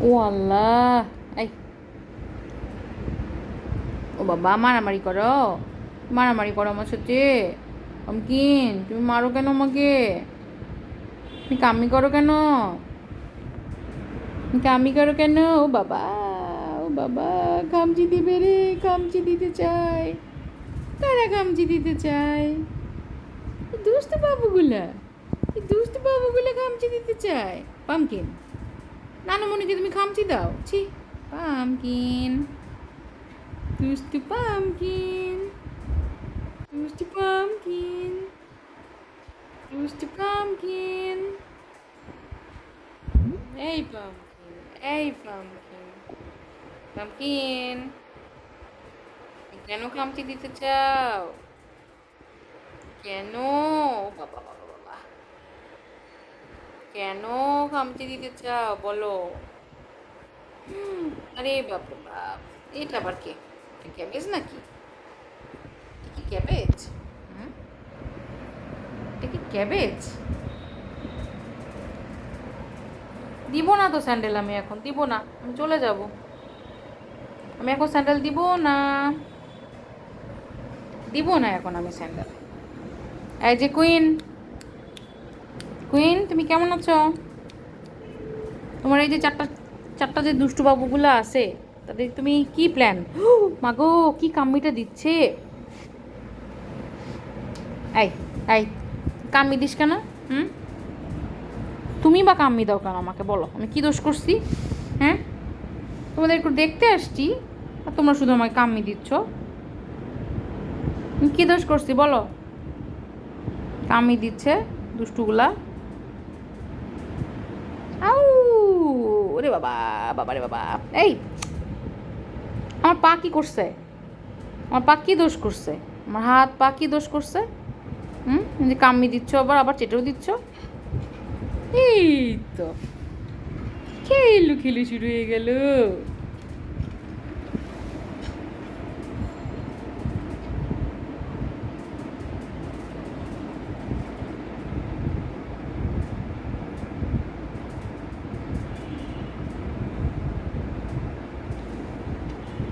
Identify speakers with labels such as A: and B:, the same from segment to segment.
A: ও আল্লাহ এই ও বাবা, মারামারি করো। মারামারি করো আমার সাথে। অমকিন, তুমি মারো কেন আমাকে? তুমি কামি করো কেন? কামি করো কেন? ও বাবা ও বাবা খামচি দিবে রে খামচি দিতে চাই। কারা খামচি দিতে চায়? দুষ্ট বাবুগুলা। দুষ্ট বাবুগুলা খামচি দিতে চায়। পামকিন। নানুমণিকে তুমি খামচি দাও। ছি পামকিন দুষ্টু পামকিন দুষ্টু পামকিন দুষ্টু পামকিন এই পামকিন এই পামকিন পামকিন কেন খামচি দিতে চাও? কেন? বাবা বাবা বাবা। কেন খামচি দিতে চাও? বলো। আরে বাপ বাপ, এটা আবার কে? ক্যাবেজ নাকি? কি ক্যাবেজ? এটা কি ক্যাবেজ? দিব না তো স্যান্ডেল আমি এখন, দিব না, আমি চলে যাব। আমি এখন স্যান্ডেল দিব না? দিব না এখন আমি স্যান্ডেল। এই যে কুইন কুইন, তুমি কেমন আছো? তোমার এই যে চারটা চারটা যে দুষ্টু বাবুগুলো আছে, তাদের তুমি কি প্ল্যান মাগো, কি কাম্মিটা দিচ্ছে? এই এই, কাম্মি দিস কেন? হুম? তুমি বা কাম্মি দাও কেন আমাকে? বলো, আমি কি দোষ করছি? হ্যাঁ? তোমাদের একটু দেখতে আসছি, আর তোমরা শুধু আমাকে কাম্মি দিচ্ছ। কি দোষ করছি? বলো। কামি দিচ্ছে দুষ্টুগুলা। ওরে বাবা বাবা রে বাবা। এই, আমার পা কি করছে? আমার পা কি দোষ করছে? আমার হাত পা কি দোষ করছে? হুম? কামি দিচ্ছ আবার আবার চেটেও দিচ্ছ? এই তো। খেলু খেলু শুরু হয়ে গেল।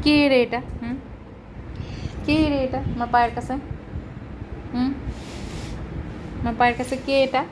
A: কে রে এটা? হুম? কে রে এটা? আমার পায়ের কাছে? হুম? আমার পায়ের কাছে কে এটা?